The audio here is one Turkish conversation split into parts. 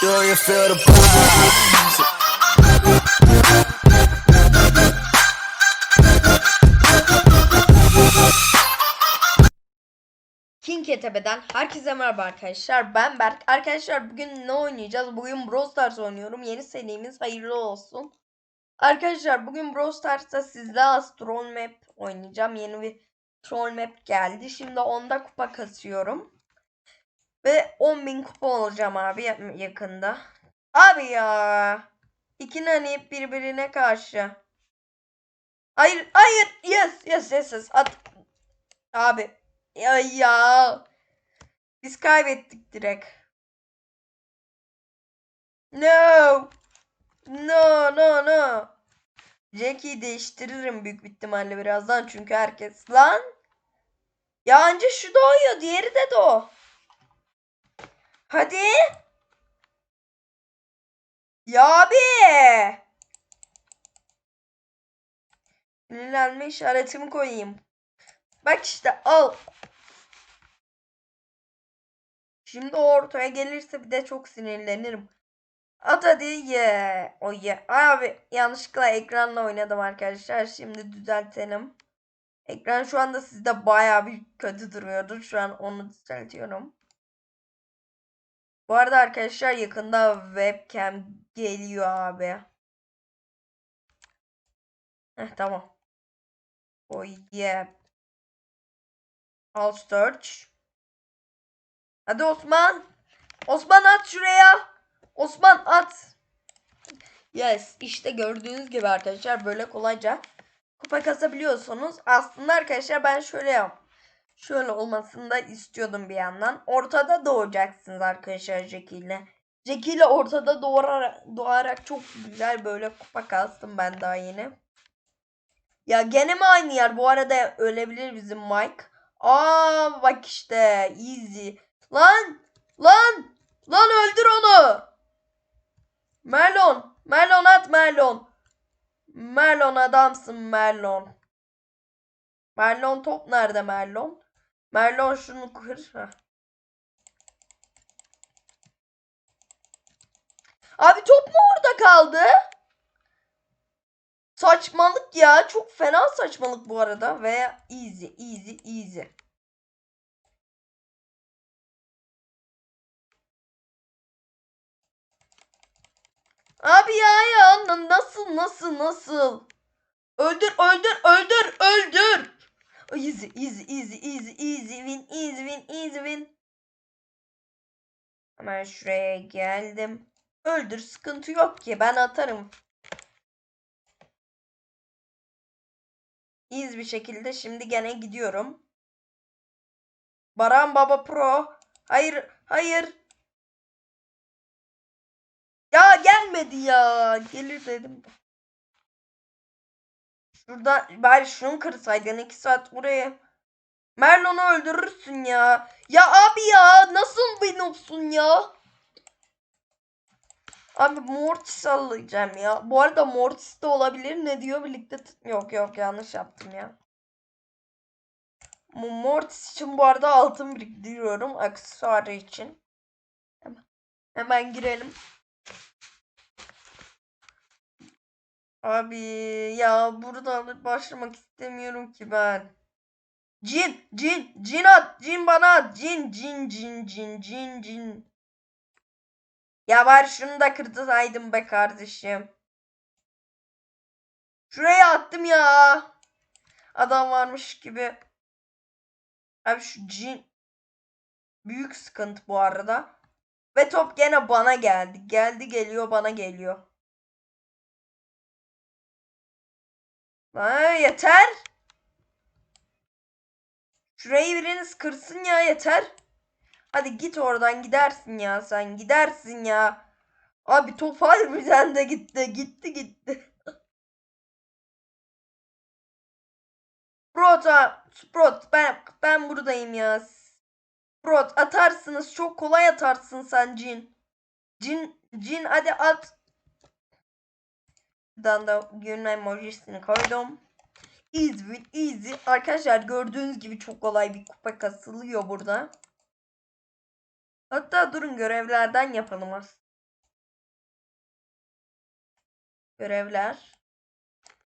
Do you herkese merhaba arkadaşlar. Ben Berk. Arkadaşlar bugün ne oynayacağız? Bugün Brawl Stars oynuyorum. Yeni serimiz hayırlı olsun. Arkadaşlar bugün Brawl Stars'ta sizle az Troll Map oynayacağım. Yeni bir Troll Map geldi. Şimdi onda kupa kasıyorum. Ve 10.000 kupa olacağım abi ya- yakında. Abi ya. İki nani birbirine karşı. Hayır, hayır. Yes, yes, yes, yes. At. Abi. Ya ya. Biz kaybettik direkt. No. No, no, no. Jackie'yi değiştiririm büyük ihtimalle birazdan çünkü herkes lan. Ya anca şu doğuyor, diğeri de doğ. Hadi. Ya abi. Sinirlenme işaretimi koyayım. Bak işte al. Şimdi ortaya gelirse bir de çok sinirlenirim. At hadi ye. O ye. Abi yanlışlıkla ekranla oynadım arkadaşlar. Şimdi düzeltelim. Ekran şu anda sizde bayağı bir kötü duruyordu. Şu an onu düzeltiyorum. Bu arada arkadaşlar yakında webcam geliyor abi. Heh, tamam. O ye. Al search. Hadi Osman. Osman at şuraya. Osman at. Yes. işte gördüğünüz gibi arkadaşlar böyle kolayca kupa kasabiliyorsunuz. Aslında arkadaşlar ben şöyle yap. Şöyle olmasını da istiyordum bir yandan. Ortada doğacaksınız arkadaşlar Jackie ile. Jackie ile ortada doğarak, doğarak çok güzel böyle kupa kastım ben daha yeni. Ya gene mi aynı yer? Bu arada ölebilir bizim Mike. Aa bak işte easy. Lan lan lan öldür onu. Merlon Merlon at Merlon. Merlon adamsın Merlon. Merlon top nerede Merlon? Merlon şunu kır. Heh. Abi top mu orada kaldı? Saçmalık ya. Çok fena saçmalık bu arada. Ve easy easy easy. Abi ya ya na- nasıl nasıl nasıl? Öldür öldür öldür öldür. Easy easy easy easy easy win easy win easy win. Hemen şuraya geldim. Öldür sıkıntı yok ki ben atarım. İyiyiz bir şekilde şimdi gene gidiyorum. Baran Baba Pro. Hayır hayır. Ya gelmedi ya. Gelir dedim. Şurada bari şunu kırsaydın 2 saat buraya. Merlon'u öldürürsün ya. Ya abi ya nasıl bir noobsun ya? Abi Mortis sallayacağım ya. Bu arada Mortis de olabilir. Ne diyor birlikte? Yok yok yanlış yaptım ya. Mortis için bu arada altın biriktiriyorum. Aksesuarı için. Hemen, hemen girelim. Abi ya burada başlamak istemiyorum ki ben. Cin, cin, cin at, cin bana at, cin, cin, cin, cin, cin, cin. Ya bari şunu da kırdırsaydım be kardeşim. Şuraya attım ya. Adam varmış gibi. Abi şu cin büyük sıkıntı bu arada. Ve top gene bana geldi. Geldi geliyor bana geliyor. Lan yeter. Şurayı biriniz kırsın ya yeter. Hadi git oradan gidersin ya sen gidersin ya. Abi top harbiden de gitti gitti gitti. Sprot'a Sprot ben ben buradayım ya. Sprot atarsınız çok kolay atarsın sen Cin. Cin Cin hadi at. Dan da günün emojisini koydum. Easy with easy. Arkadaşlar gördüğünüz gibi çok kolay bir kupa kasılıyor burada. Hatta durun görevlerden yapalım aslında. Görevler.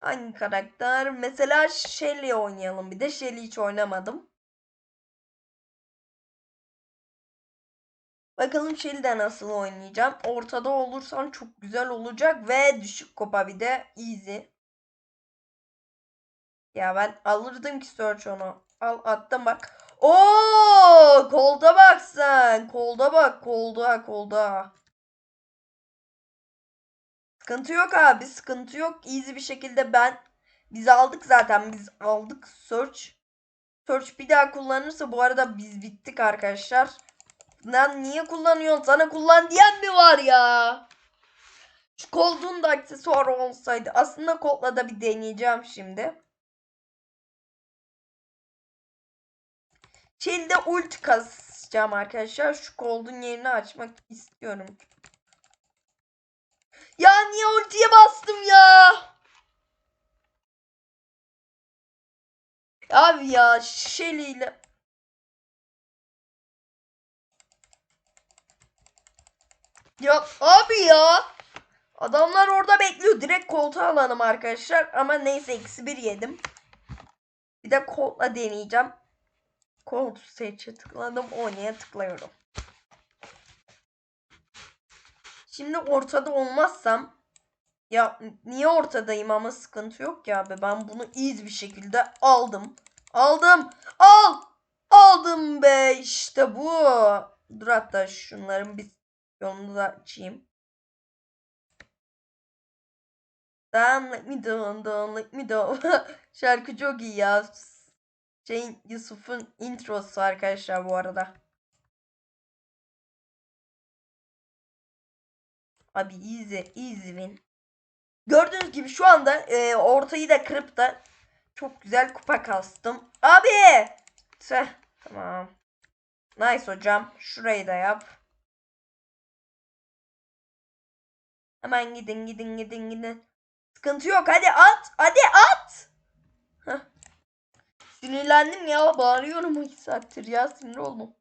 Hangi karakter? Mesela Shelly oynayalım. Bir de Shelly hiç oynamadım. Bakalım Shelly'de nasıl oynayacağım. Ortada olursan çok güzel olacak ve düşük kopa bir de easy. Ya ben alırdım ki search onu. Al attım bak. Oo, kolda bak sen. Kolda bak, kolda, kolda. Sıkıntı yok abi, sıkıntı yok. Easy bir şekilde ben biz aldık zaten. Biz aldık search. Search bir daha kullanırsa bu arada biz bittik arkadaşlar. Lan niye kullanıyorsun? Sana kullan diyen mi var ya? Şu koltuğun da aksesuarı olsaydı. Aslında koltla da bir deneyeceğim şimdi. Çilde ult kasacağım arkadaşlar. Şu koltuğun yerini açmak istiyorum. Ya niye ultiye bastım ya? Abi ya Shelly Ya abi ya. Adamlar orada bekliyor. Direkt koltuğa alalım arkadaşlar. Ama neyse eksi bir yedim. Bir de koltla deneyeceğim. Kolt seçe tıkladım. Oynaya tıklıyorum. Şimdi ortada olmazsam ya niye ortadayım ama sıkıntı yok ya abi. Ben bunu iz bir şekilde aldım. Aldım. Al. Aldım be. işte bu. Dur hatta şunların bir yolunu da açayım. Down let me down down let me down. Şarkı çok iyi ya. Şeyin Yusuf'un introsu arkadaşlar bu arada. Abi easy easy win. Gördüğünüz gibi şu anda e, ortayı da kırıp da çok güzel kupa kastım. Abi! Tamam. Nice hocam. Şurayı da yap. Hemen gidin gidin gidin gidin. Sıkıntı yok. Hadi at. Hadi at. Sinirlendim ya. Bağırıyorum iki saattir ya. Sinir oldum.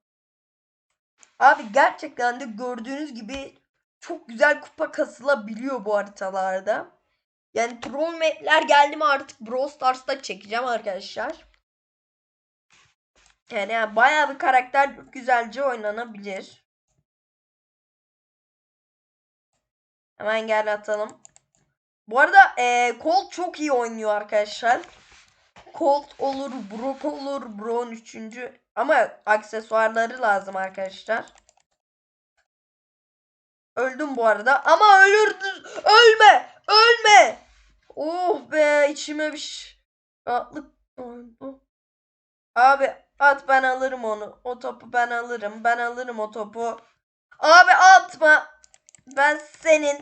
Abi gerçekten de gördüğünüz gibi çok güzel kupa kasılabiliyor bu haritalarda. Yani troll map'ler geldi mi artık Brawl Stars'ta çekeceğim arkadaşlar. Yani, yani bayağı bir karakter güzelce oynanabilir. Hemen gel atalım. Bu arada e, Colt çok iyi oynuyor arkadaşlar. Colt olur, Brock olur, Brown üçüncü. Ama aksesuarları lazım arkadaşlar. Öldüm bu arada ama ölürdün. Ölme! Ölme! Oh be içime bir şey- rahatlık. Abi at ben alırım onu. O topu ben alırım. Ben alırım o topu. Abi atma. Ben senin.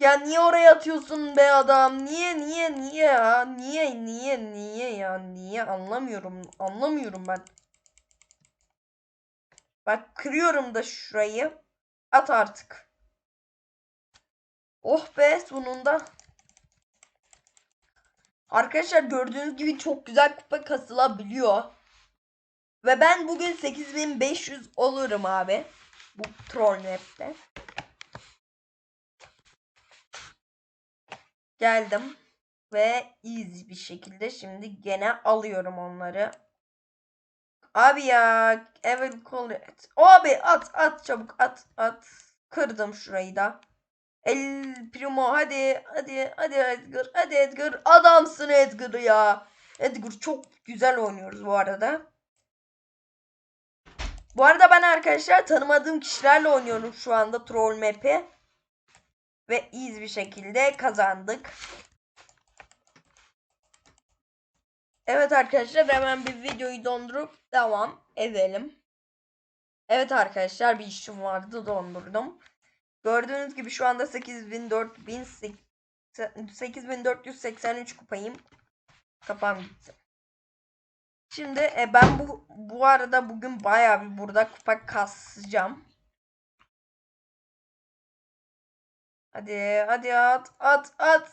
Ya niye oraya atıyorsun be adam? Niye niye niye ya? Niye niye niye ya? Niye anlamıyorum. Anlamıyorum ben. Bak kırıyorum da şurayı. At artık. Oh be sonunda. Arkadaşlar gördüğünüz gibi çok güzel kupa kasılabiliyor. Ve ben bugün 8500 olurum abi. Bu troll map'te. Geldim. Ve easy bir şekilde şimdi gene alıyorum onları. Abi ya. Evil it. Abi at at çabuk at at. Kırdım şurayı da. El Primo hadi hadi hadi Edgar hadi Edgar adamsın Edgar ya. Edgar çok güzel oynuyoruz bu arada. Bu arada ben arkadaşlar tanımadığım kişilerle oynuyorum şu anda troll map'i. Ve iz bir şekilde kazandık. Evet arkadaşlar hemen bir videoyu dondurup devam edelim. Evet arkadaşlar bir işim vardı dondurdum. Gördüğünüz gibi şu anda 8483 kupayım. Kapağım gitti. Şimdi e, ben bu bu arada bugün bayağı bir burada kupa kasacağım. Hadi hadi at at at.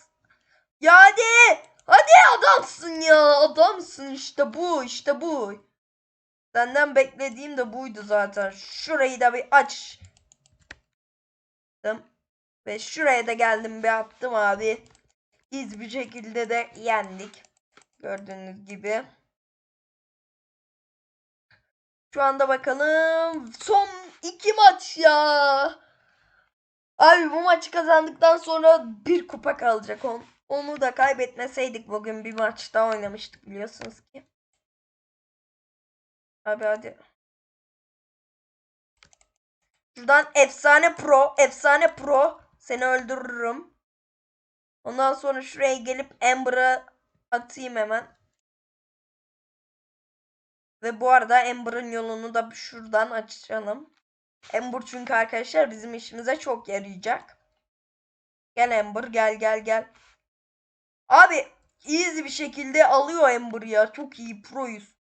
Ya hadi. Hadi adamsın ya. Adamsın işte bu işte bu. Senden beklediğim de buydu zaten. Şurayı da bir aç. Ve şuraya da geldim bir attım abi. İz bir şekilde de yendik. Gördüğünüz gibi. Şu anda bakalım. Son iki maç ya. Abi bu maçı kazandıktan sonra bir kupa kalacak. On, onu da kaybetmeseydik bugün bir maç daha oynamıştık biliyorsunuz ki. Abi hadi. Şuradan efsane pro, efsane pro. Seni öldürürüm. Ondan sonra şuraya gelip Amber'a atayım hemen. Ve bu arada Amber'ın yolunu da şuradan açalım. Amber çünkü arkadaşlar bizim işimize çok yarayacak. Gel Amber gel gel gel. Abi easy bir şekilde alıyor Amber ya. Çok iyi proyuz.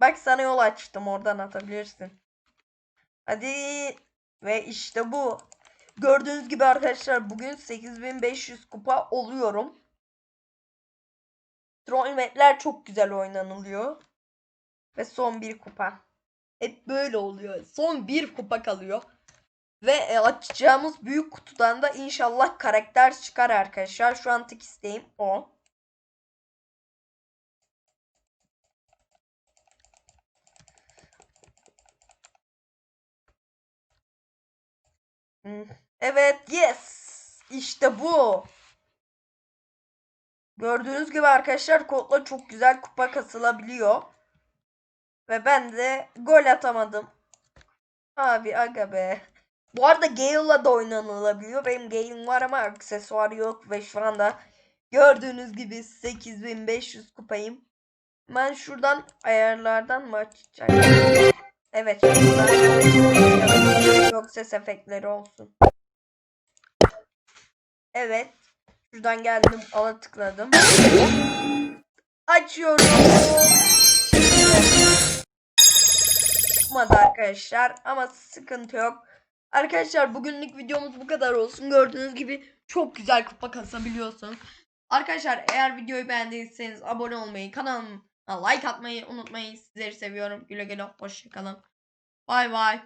Bak sana yol açtım oradan atabilirsin. Hadi ve işte bu. Gördüğünüz gibi arkadaşlar bugün 8500 kupa oluyorum. Troll map'ler çok güzel oynanılıyor. Ve son bir kupa. Hep böyle oluyor. Son bir kupa kalıyor. Ve e, açacağımız büyük kutudan da inşallah karakter çıkar arkadaşlar. Şu an tek isteğim o. Hmm, Evet, yes. İşte bu. Gördüğünüz gibi arkadaşlar kodla çok güzel kupa kasılabiliyor. Ve ben de gol atamadım. Abi aga be. Bu arada Gale'la da oynanılabiliyor. Benim Gale'im var ama aksesuar yok ve şu anda gördüğünüz gibi 8500 kupayım. Ben şuradan ayarlardan mı açacağım? Evet. şuradan. Yok ses efektleri olsun. Evet. Şuradan geldim. Ala tıkladım. Açıyorum. Çıkmadı arkadaşlar ama sıkıntı yok. Arkadaşlar bugünlük videomuz bu kadar olsun. Gördüğünüz gibi çok güzel kupa kasabiliyorsun. Arkadaşlar eğer videoyu beğendiyseniz abone olmayı, kanalıma like atmayı unutmayın. Sizleri seviyorum. Güle güle hoşçakalın. Bay bay.